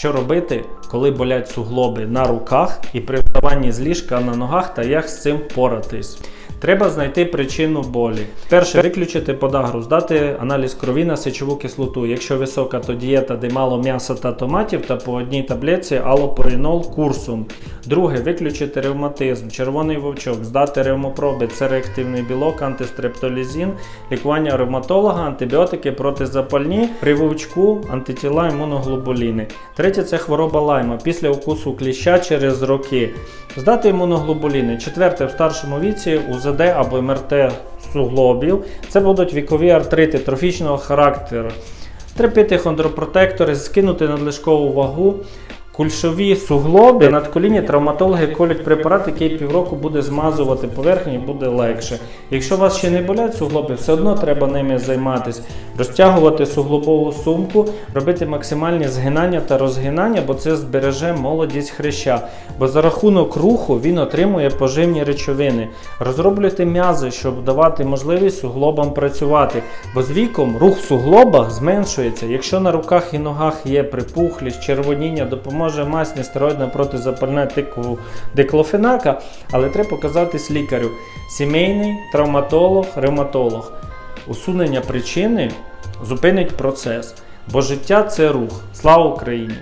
що робити, коли болять суглоби на руках і при вставанні з ліжка на ногах та як з цим впоратись. Треба знайти причину болі. Перше, виключити подагру, здати аналіз крові на сечову кислоту. Якщо висока, то дієта, де мало м'яса та томатів, та по одній таблетці алопорінол курсом. Друге, виключити ревматизм, червоний вовчок, здати ревмопроби, це реактивний білок, антистрептолізін, лікування ревматолога, антибіотики протизапальні, при вовчку, антитіла, імуноглобуліни. Третє це хвороба лайма після укусу кліща через роки. Здати імуноглобуліни. Четверте, в старшому віці УЗД або МРТ суглобів. Це будуть вікові артрити трофічного характеру. Трепити хондропротектори, скинути надлишкову вагу. Кульшові суглоби над коліні травматологи колють препарат, який півроку буде змазувати поверхню і буде легше. Якщо у вас ще не болять суглоби, все одно треба ними займатися. Розтягувати суглобову сумку, робити максимальні згинання та розгинання, бо це збереже молодість хряща. Бо за рахунок руху він отримує поживні речовини. Розроблюйте м'язи, щоб давати можливість суглобам працювати. Бо з віком рух в суглобах зменшується. Якщо на руках і ногах є припухлість, червоніння, допоможе масні нестероїдна протизапальна тикву диклофенака, але треба показатись лікарю. Сімейний травматолог, ревматолог. Усунення причини зупинить процес. Бо життя це рух. Слава Україні!